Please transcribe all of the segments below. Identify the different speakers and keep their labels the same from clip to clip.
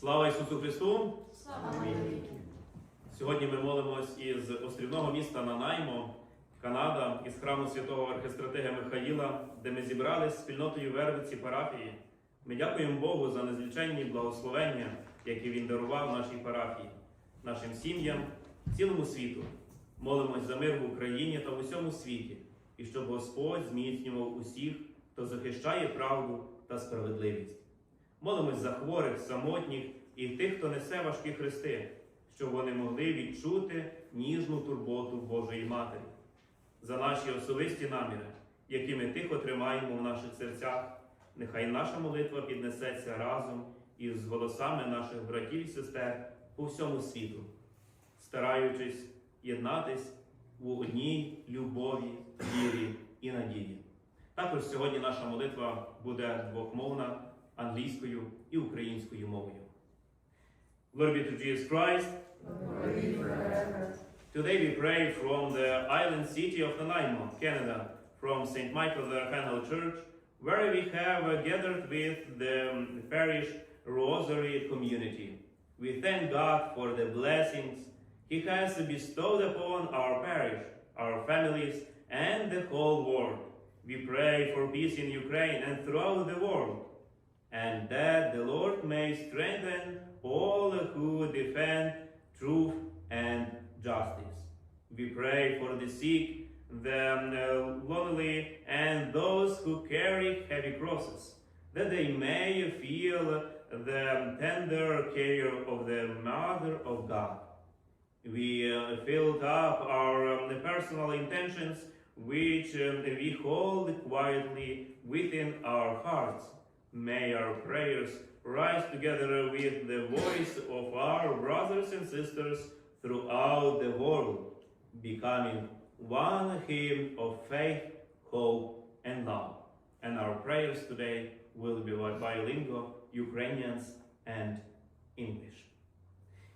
Speaker 1: Слава Ісусу Христу!
Speaker 2: Слава
Speaker 1: Сьогодні ми молимось із острівного міста Нанаймо, Канада, із храму святого архистратига Михаїла, де ми зібрались з спільнотою Вервиці парафії. Ми дякуємо Богу за незліченні благословення, які Він дарував нашій парафії, нашим сім'ям, цілому світу. Молимось за мир в Україні та в усьому світі, і щоб Господь зміцнював усіх, хто захищає правду та справедливість. Молимось за хворих, самотніх і тих, хто несе важкі хрести, щоб вони могли відчути ніжну турботу Божої Матері, за наші особисті наміри, які ми тихо тримаємо в наших серцях. Нехай наша молитва піднесеться разом із голосами наших братів і сестер по всьому світу, стараючись єднатись у одній любові, вірі і надії. Також сьогодні наша молитва буде двохмовна англійською і українською мовою. Glory be to Jesus Christ. Today we pray from the island city of Nanaimo, Canada, from St. Michael the Archangel Church, where we have uh, gathered with the um, parish Rosary community. We thank God for the blessings He has bestowed upon our parish, our families, and the whole world. We pray for peace in Ukraine and throughout the world and that the Lord may strengthen all who defend truth and justice. We pray for the sick, the uh, lonely, and those who carry heavy crosses, that they may feel the tender care of the Mother of God. We uh, filled up our um, personal intentions, which um, we hold quietly within our hearts. May our prayers rise together with the voice of our brothers and sisters throughout the world, becoming one hymn of faith, hope, and love. And our prayers today will be bilingual, Ukrainians, and English.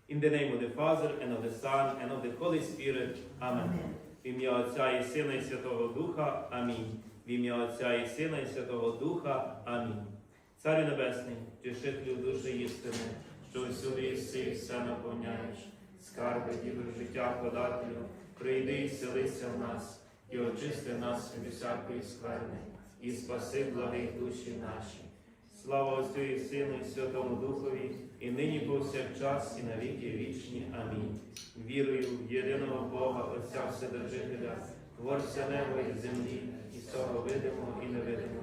Speaker 1: In the name of the Father, and of the Son, and of the Holy Spirit. Amen. В ім'я Отця і Сина і Святого Духа. Амінь. В ім'я Отця і Сина і Святого Духа. Амінь. Царю Небесний, тішителю душі істини, що всюди єси і все наповняєш, скарби діви життя подателю, прийди і селися в нас, і очисти нас від всякої скверни, і спаси благих душі наші. Слава Отцю і Сину, і Святому Духові, і нині повсякчас, і на віки вічні. Амінь. Вірую в єдиного Бога, Отця Вседержителя, Творця неба і землі, і всього видимого і невидимого,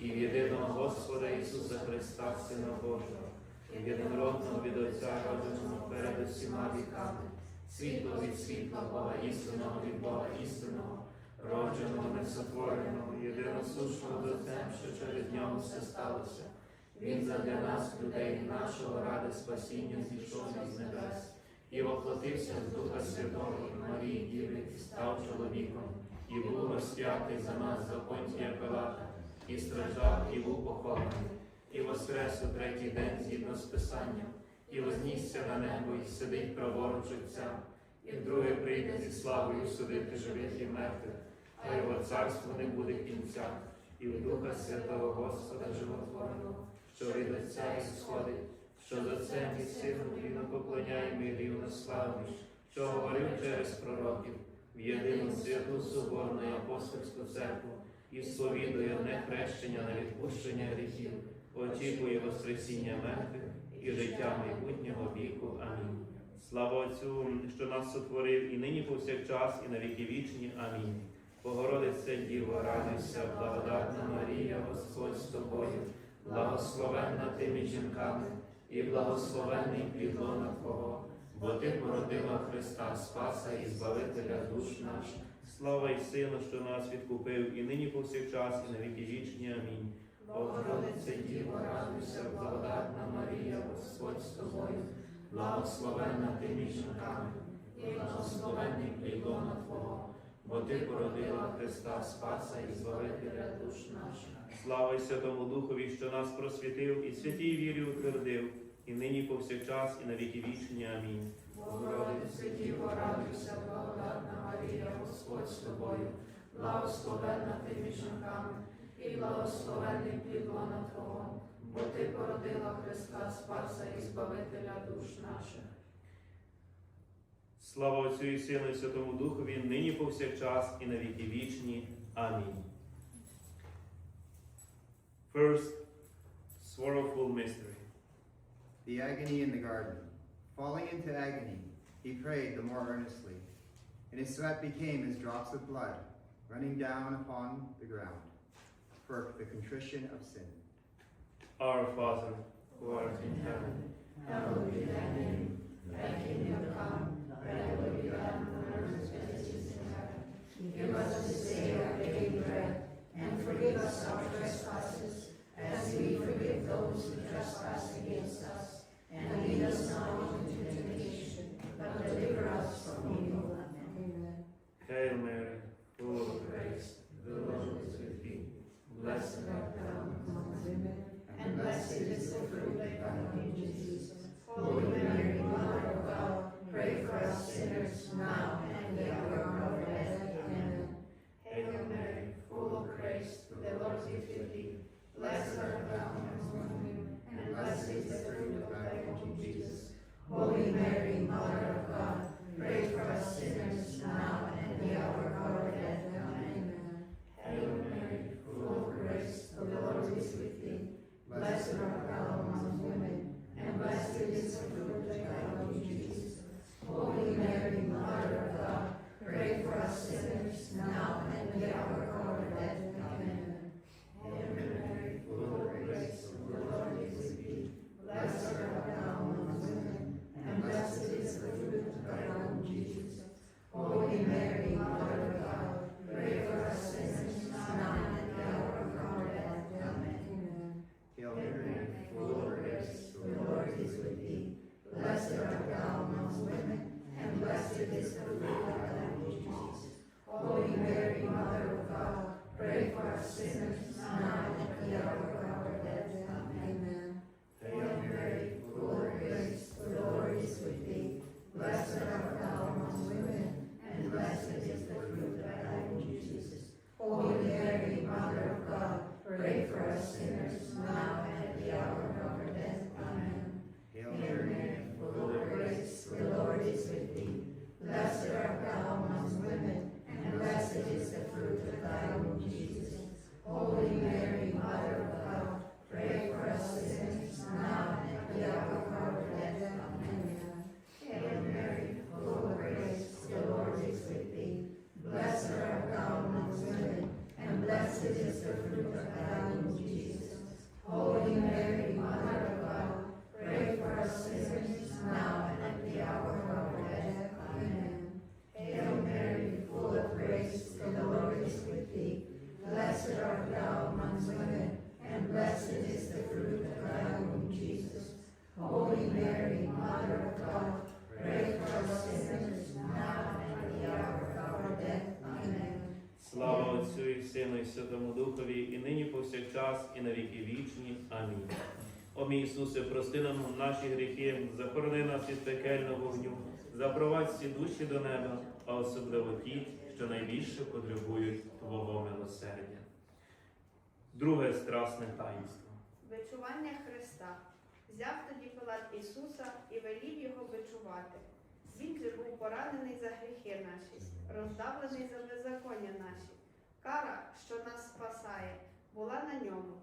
Speaker 1: і в єдиного Господа Ісуса Христа, Сина Божого, і єдинородного від Отця родженого перед усіма віками, світло від світла Бога істинного від Бога істинного, родженого, несотвореного, єдиносушного до Отцем, що через нього все сталося. Він задля нас, людей, нашого ради спасіння зійшов із небес, і воплотився з Духа Святого Марії Діви, став чоловіком, і був розп'ятий за нас за понтія Пилата, і страждав, і був похований, і воскрес у третій день згідно з Писанням, і вознісся на небо, і сидить праворуч Отця, і вдруге прийде зі славою судити живих і мертвих, а його царство не буде кінця, і в Духа Святого Господа животворного, що від Отця і сходить, що з Отцем і Сином рівно поклоняємо і рівно славимо, що говорив через пророків, в єдину святу Соборну і апостольську церкву, і сповідує одне хрещення на відпущення гріхів, очікує Воскресіння мертвих і життя майбутнього віку. Амінь. Слава Отцю, що нас сотворив і нині повсякчас, і на віки вічні. Амінь. Богородиця Діво, радуйся, благодатна Марія, Господь з тобою, благословенна ти між жінками, і благословенний плід лона Твого, бо ти породила Христа, Спаса і Збавителя душ наших. Слава і Сину, що нас відкупив, і нині повсякчас, і на віки вічні. Амінь. Богородиця Діво, радуйся, благодатна Марія, Господь з тобою, благословенна ти між жінками, і благословенний плід лона Твого, бо ти породила Христа Спаса і Збавителя душ наших. Слава й Святому Духові, що нас просвітив, і святій вірі утвердив, і нині повсякчас, і на віки вічні. Амінь.
Speaker 2: Богородице Діво, радуйся, Господь з тобою, благословенна ти між жінками, і благословенний плід лона Твого, бо Ти породила Христа Спаса і Збавителя душ наших.
Speaker 1: Слава Отцю і Сину і Святому Духові, нині повсякчас і на віки вічні. Амінь. First, sorrowful mystery.
Speaker 3: The agony in the garden. Falling into agony, he prayed the more earnestly, and his sweat became as drops of blood running down upon the ground for the contrition of sin.
Speaker 1: Our Father, who art in heaven,
Speaker 2: Hallowed be thy name, thy kingdom come, thy will be done on earth as it is in heaven. Give us this day our daily bread, and forgive us our trespasses, as we forgive those who trespass
Speaker 1: О мій Ісусе, прости нам наші гріхи, захорони нас від пекельного вогню, запровадь всі душі до неба, а особливо ті, що найбільше потребують Твого милосердя. Друге страсне таїнство.
Speaker 4: Бичування Христа. Взяв тоді Пилат Ісуса і велів його бичувати. Він же був поранений за гріхи наші, роздавлений за беззаконня наші. Кара, що нас спасає, була на ньому,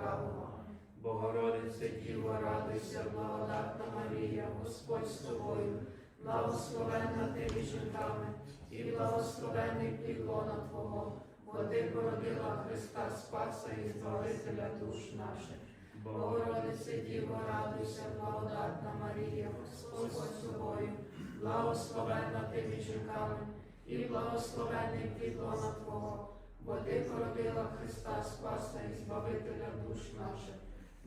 Speaker 2: Богородице Діво, радуйся, благодатна Марія, Господь з тобою, благословенна ти між жінками, і благословенний плідлона Твого, бо ти породила Христа Спаса і Збавителя душ наших. Богородице Діво, радуйся, благодатна Марія, Господь з тобою, благословенна ти між жінками, і благословенний плідлона Твого, бо ти породила Христа Спаса і Збавителя душ наших.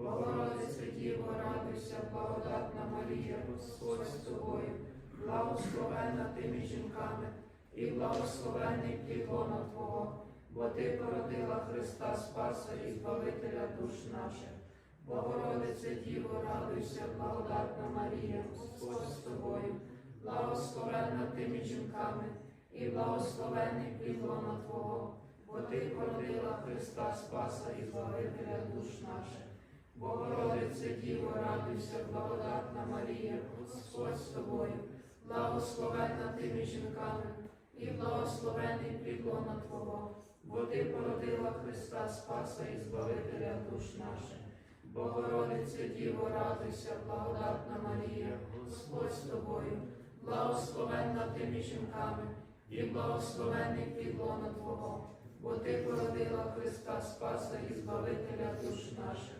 Speaker 5: Богородице Діво, радуйся, благодатна Марія, Господь з тобою, благословенна ти між жінками, і благословенний плід Твого, бо ти породила Христа Спаса і Збавителя душ наших. Богородице Діво, радуйся, благодатна Марія, Господь з тобою, благословенна ти між жінками, і благословенний плід Твого, бо ти породила Христа Спаса і Збавителя душ наших. Богородице Діво, радуйся, благодатна Марія, Господь з тобою, благословенна ти між жінками, і благословений плід Твого, бо ти породила Христа Спаса і Збавителя душ наших. Богородице Діво, радуйся, благодатна Марія, Господь з тобою, благословенна ти між жінками, і благословений плід Твого, бо ти породила Христа Спаса і Збавителя душ наших.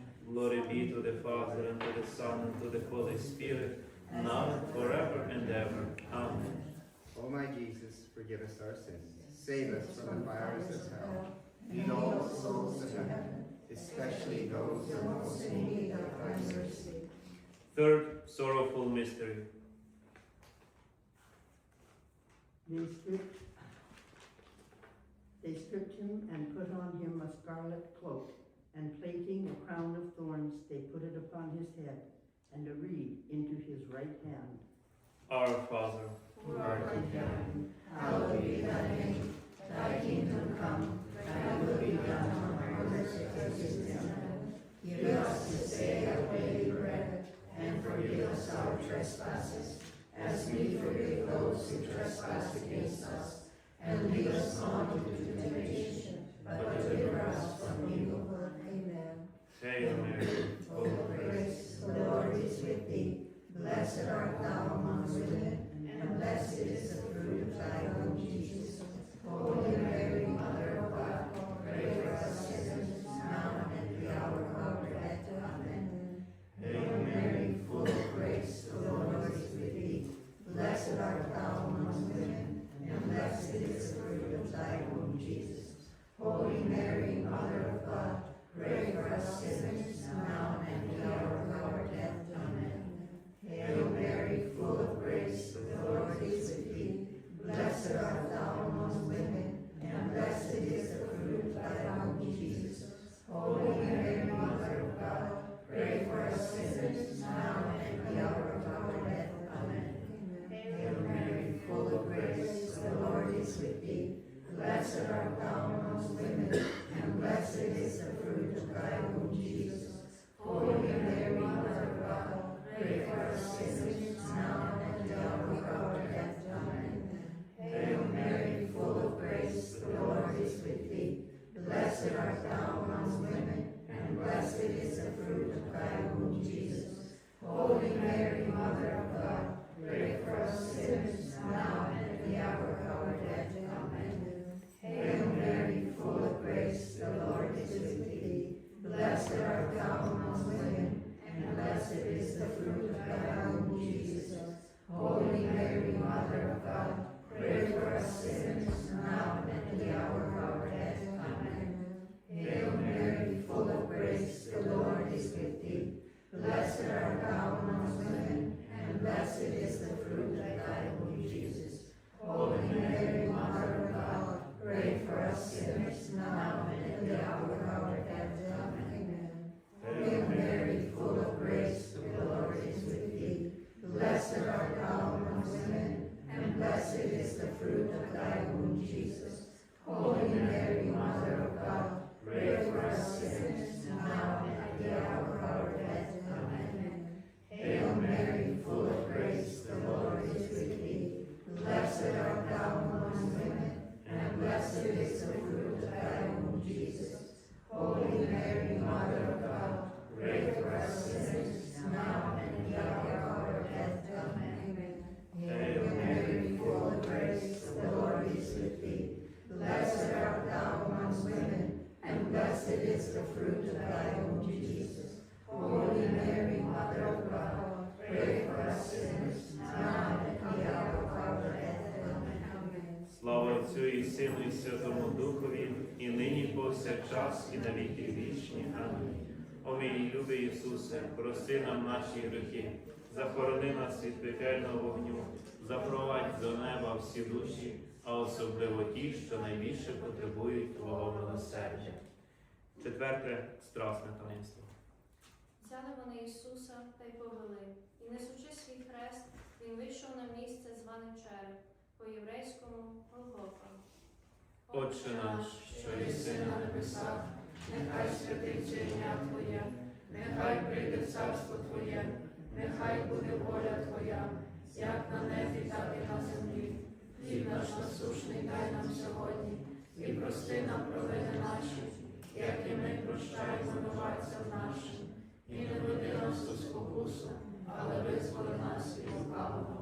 Speaker 1: Glory be to the Father, and to the Son, and to the Holy Spirit, now and forever and ever. Amen.
Speaker 3: O my Jesus, forgive us our sins. Save us from the fires of hell. Lead all souls to heaven, especially those who are most in need of thy mercy.
Speaker 1: Third sorrowful mystery.
Speaker 6: They stripped, they stripped him and put on him a scarlet cloak, and plating a crown of thorns, they put it upon his head, and a reed into his right hand.
Speaker 1: Our Father,
Speaker 6: Who art in heaven,
Speaker 2: Hallowed be thy name, thy kingdom come, thy will be done on earth as it is in heaven. Give us this day our daily bread, and forgive us our trespasses, as we forgive those who trespass against us. And lead us not into temptation, but deliver us from evil. Hail Mary, Full of grace, the Lord is with thee. Blessed art thou among women, and blessed is the fruit of thy womb, Jesus. Holy Mary, Jesus.
Speaker 1: Святому Духові, і нині повсякчас, і на віки вічні. Амінь. О мій любий Ісусе, прости нам наші гріхи, захорони нас від пекельного вогню, запровадь до неба всі душі, а особливо ті, що найбільше потребують Твого милосердя. Четверте страсне таїнство.
Speaker 7: Взяли вони Ісуса та й повели, і несучи свій хрест, він вийшов на місце зване череп, по-єврейському Голгофа.
Speaker 1: Отче наш, що єси на небесах,
Speaker 5: Нехай святиться ім'я Твоє, нехай прийде царство Твоє, нехай буде воля Твоя, як на небі, так і на землі. Хліб наш насушний дай нам сьогодні, і прости нам провини наші, як і ми прощаємо винуватцям нашим, і не веди нас у спокусу, але визволи нас від лукавого.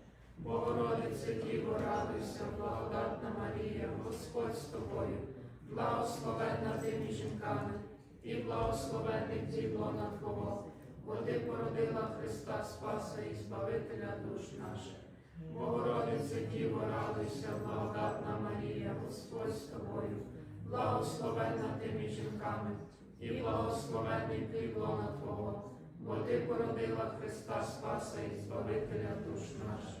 Speaker 5: Богородице Діво, радуйся, благодатна Марія, Господь з тобою, благословенна ти між жінками, і благословенний плід лона Твого, бо ти породила Христа Спаса і Збавителя душ наших. Богородице Діво, радуйся, благодатна Марія, Господь з тобою, благословенна ти між жінками, і благословенний плід лона Твого, бо ти породила Христа Спаса і Збавителя душ наших.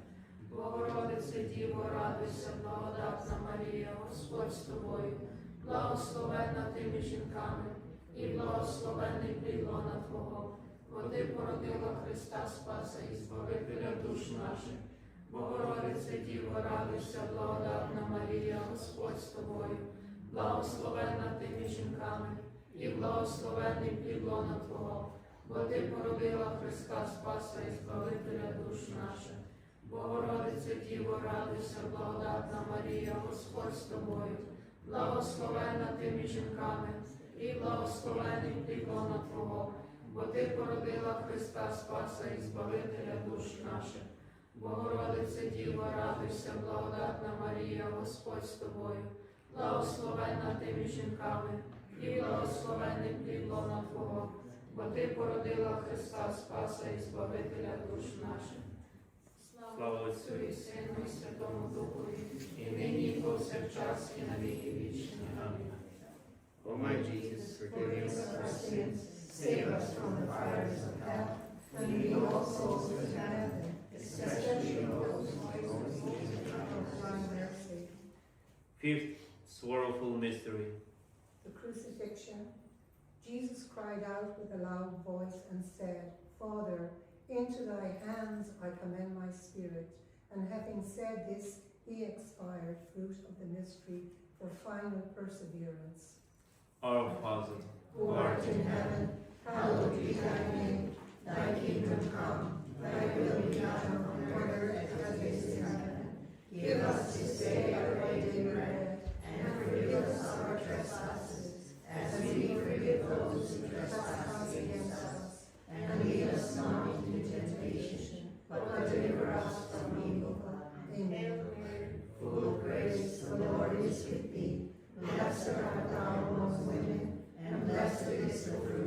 Speaker 5: Богородице Діво, радуйся, благодатна Марія, Господь з тобою, благословенна ти між жінками, і благословенний плід лона Твого, бо ти породила Христа Спаса і Збавителя душ наших. Богородице Діво, радуйся, благодатна Марія, Господь з тобою, благословенна ти між жінками, і благословенний плід лона Твого, бо ти породила Христа Спаса і Збавителя душ наших. Богородице Діво, радуйся, благодатна Марія, Господь з тобою, благословенна ти між жінками, і благословений плід лона Твого, бо ти породила Христа Спаса і Збавителя душ наших. Богородице Діво, радуйся, благодатна Марія, Господь з тобою, благословенна ти між жінками, і благословений плід лона Твого, бо ти породила Христа Спаса і Збавителя душ наших.
Speaker 1: Слава Отцю
Speaker 5: Отцю і Сину і Святому Духові, і нині, і повсякчас, і на віки вічні. Амінь.
Speaker 3: O my Jesus, forgive us
Speaker 2: Forgive us our sins, save us from the fires of hell, and lead all souls to heaven, especially those who most need thy mercy.
Speaker 1: Fifth sorrowful mystery.
Speaker 8: the crucifixion, Jesus cried out with a loud voice and said, Father, into thy hands I commend my spirit. And having said this, he expired, fruit of the mystery for final perseverance.
Speaker 1: Our Father,
Speaker 2: Who art in heaven, hallowed be thy name. Thy kingdom come, thy will be done on earth as it is in heaven. Give us this day our daily bread, Blessed art thou among women, and blessed is the fruit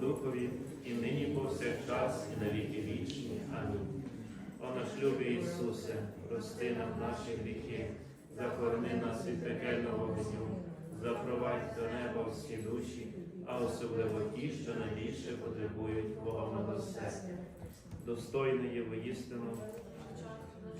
Speaker 1: Духові, і нині, і повсякчас, і на віки вічні. Амінь. О наш любий Ісусе, прости нам наші гріхи, захорони нас від пекельного вогню, запровадь до неба всі душі, а особливо ті, що найбільше потребують Бога милосердя. Достойне є воїстину,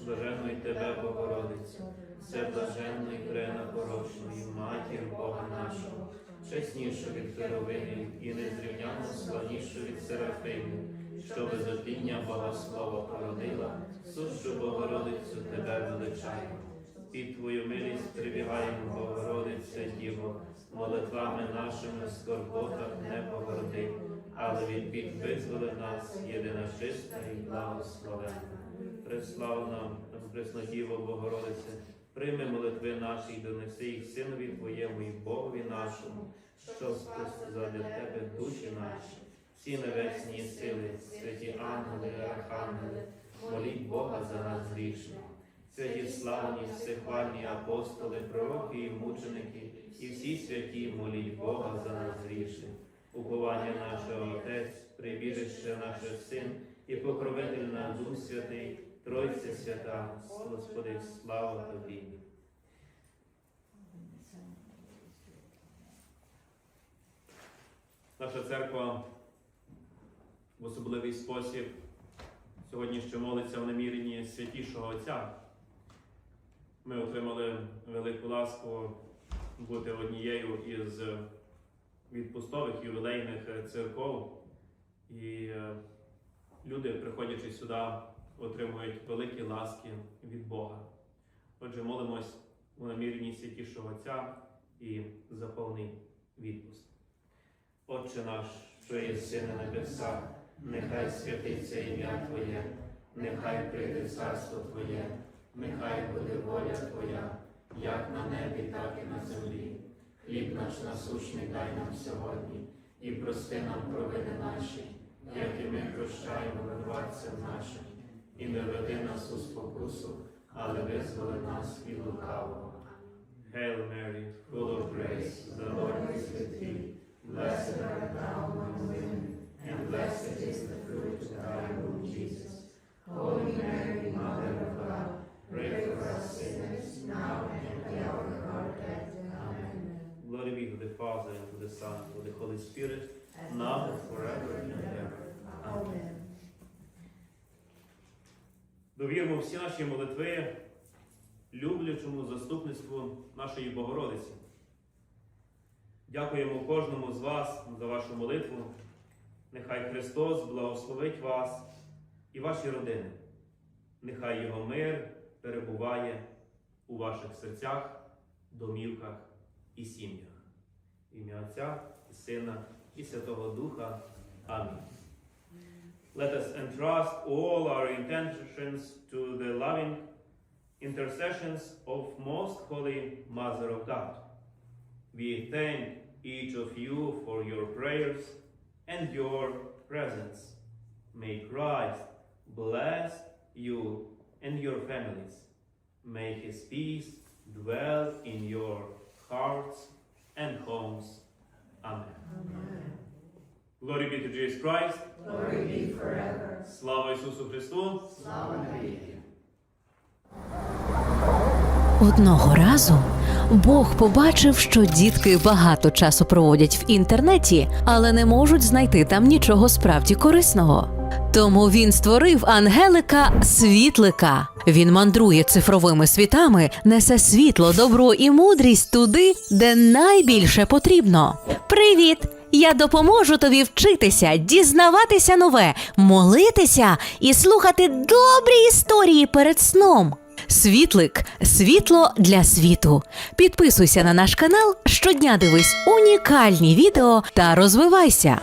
Speaker 1: блаженної тебе, Богородицю, все блаженної пренапорошної, матір Бога нашого чесніше від херовимів і незрівняно славніше від серафимів, що безодіння богослова породила, сущу Богородицю тебе величаємо. Під Твою милість прибігаємо, Богородице Діво, молитвами нашими в скорботах не погорди, але від бід визволи нас, єдина чиста і благословена. Прислав нам, Пресна Богородице. Прийми молитви наші і донеси їх Синові Твоєму і Богові нашому, що задля тебе душі наші, всі небесні сили, святі ангели, архангели, моліть Бога за нас грішних, святі славні, всехвальні апостоли, пророки і мученики, і всі святі, моліть Бога за нас грішних, уховання нашого Отець, прибіжище наше син і покровитель наш Дух Святий. Тройця свята, Господи, слава Тобі. Наша церква в особливий спосіб сьогодні ще молиться в наміренні святішого Отця. Ми отримали велику ласку бути однією із відпустових ювілейних церков. І е, люди, приходячи сюди, отримують великі ласки від Бога. Отже, молимось у намірні святішого Отця і за повний відпуск. Отче наш, що є на небеса, нехай святиться ім'я Твоє,
Speaker 5: нехай прийде царство Твоє, нехай буде воля Твоя, як на небі, так і на землі. Хліб наш насущний дай нам сьогодні і прости нам провини наші, як і ми прощаємо винуватцям нашим. і не веди нас у спокусу, але визволи нас від лукавого.
Speaker 1: Hail Mary, full of grace, the Lord is with thee.
Speaker 5: Blessed art thou among women, and blessed is the fruit of thy womb, Jesus. Holy Mary, Mother of God, pray for us sinners, now and at the hour of our death. Amen.
Speaker 1: Glory be to the Father, and to the Son, and to the Holy Spirit, now and forever and ever.
Speaker 8: Amen.
Speaker 1: Довірмо всі наші молитви люблячому заступництву нашої Богородиці. Дякуємо кожному з вас за вашу молитву. Нехай Христос благословить вас і ваші родини. Нехай Його мир перебуває у ваших серцях, домівках і сім'ях. Ім'я Отця і Сина і Святого Духа. Амінь. Let us entrust all our intentions to the loving intercessions of Most Holy Mother of God. We thank each of you for your prayers and your presence. May Christ bless you and your families. May His peace dwell in your hearts and homes. Amen. Glory be to Jesus Christ.
Speaker 8: Glory be forever.
Speaker 1: Слава Ісусу Христу!
Speaker 8: Slava навіки.
Speaker 9: Одного разу Бог побачив, що дітки багато часу проводять в інтернеті, але не можуть знайти там нічого справді корисного. Тому він створив ангелика світлика. Він мандрує цифровими світами, несе світло, добро і мудрість туди, де найбільше потрібно. Привіт! Я допоможу тобі вчитися, дізнаватися нове, молитися і слухати добрі історії перед сном. Світлик світло для світу. Підписуйся на наш канал, щодня дивись унікальні відео та розвивайся.